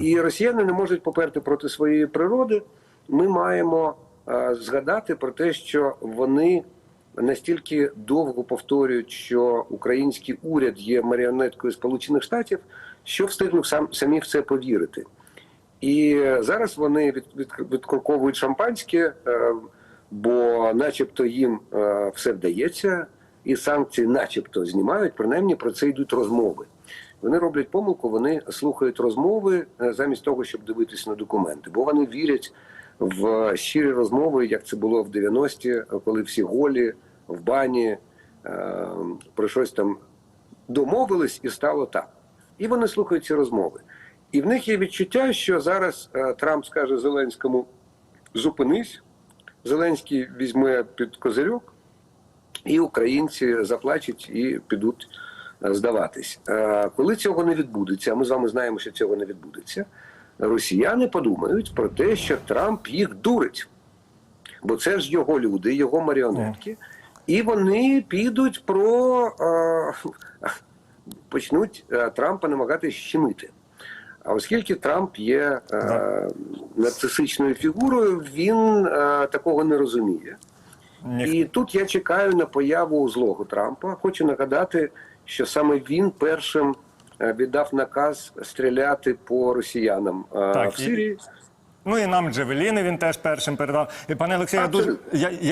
І росіяни не можуть поперти проти своєї природи. Ми маємо е, згадати про те, що вони настільки довго повторюють, що український уряд є маріонеткою Сполучених Штатів, що встигнув сам самі в це повірити. І зараз вони від, від, відкруковують шампанське, е, бо, начебто, їм е, все вдається, і санкції, начебто, знімають. Принаймні про це йдуть розмови. Вони роблять помилку, вони слухають розмови е, замість того, щоб дивитися на документи, бо вони вірять в щирі розмови, як це було в 90-ті, коли всі голі в бані е, про щось там домовились і стало так. І вони слухають ці розмови. І в них є відчуття, що зараз е, Трамп скаже Зеленському: зупинись, Зеленський візьме під козирьок, і українці заплачуть і підуть здаватись. Е, Коли цього не відбудеться, а ми з вами знаємо, що цього не відбудеться. Росіяни подумають про те, що Трамп їх дурить, бо це ж його люди, його маріонетки, і вони підуть про е, почнуть е, Трампа намагатися щемити. А оскільки Трамп є е, нарцисичною фігурою, він е, такого не розуміє. Ні. І тут я чекаю на появу злого Трампа. Хочу нагадати, що саме він першим е, віддав наказ стріляти по росіянам е, Так, в і- Сирії. Ну і нам Джевеліни він теж першим передав. І пане Олексію, я дуже я, я